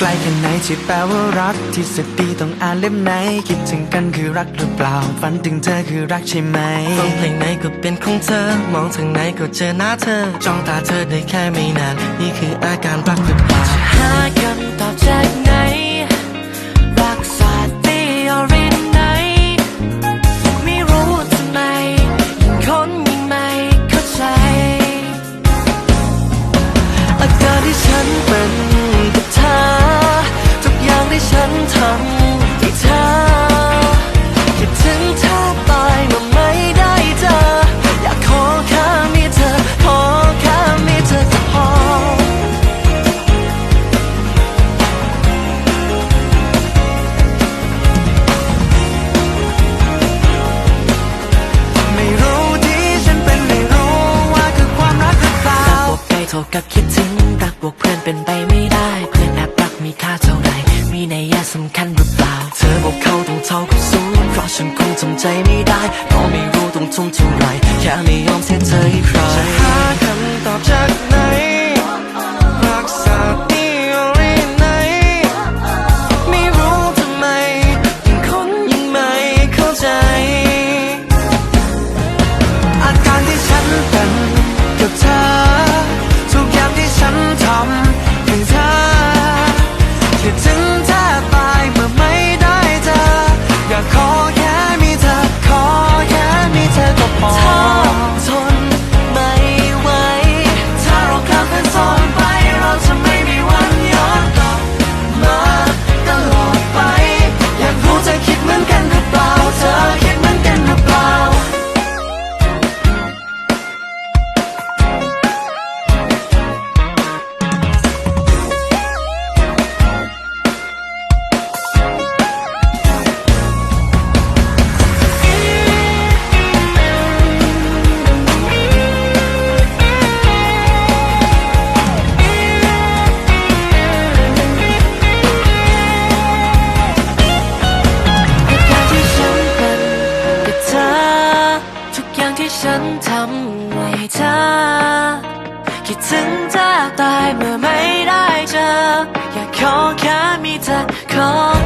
ที่แปลว่ารักที่สุดดีต้องอ่านเล่มไหน คิดถึงกันคือรักหรือเปล่า ฝันถึงเธอคือรักใช่ไหมฟังเพลงไหนก็เป็นของเธอ มองทางไหนก็เจอหน้าเธอ จ้องตาเธอได้แค่ไม่นาน นี่คืออาการรักหรือเปล่าหาคำตอบจากไหน เท่ากับคิดถึงรักบวกเพื่อนเป็นไปไม่ได้เพื่อนแอบรักมีค่าเท่าไหร่มีนัยยะสำคัญหรือเปล่า เธอบอกเขาต้องเท่ากับศูนย์เพราะฉันคงทำใจไม่ได้เพราะไม่รู้ต้องทุ่มเท่าไหรแค่ไม่ยอมเสียเธอให้ใครหาคำตอบจากไหน ฉันทำให้เธอ คิดถึงเธอตายเมื่อไม่ได้เจอ อยากขอแค่มีเธอขอ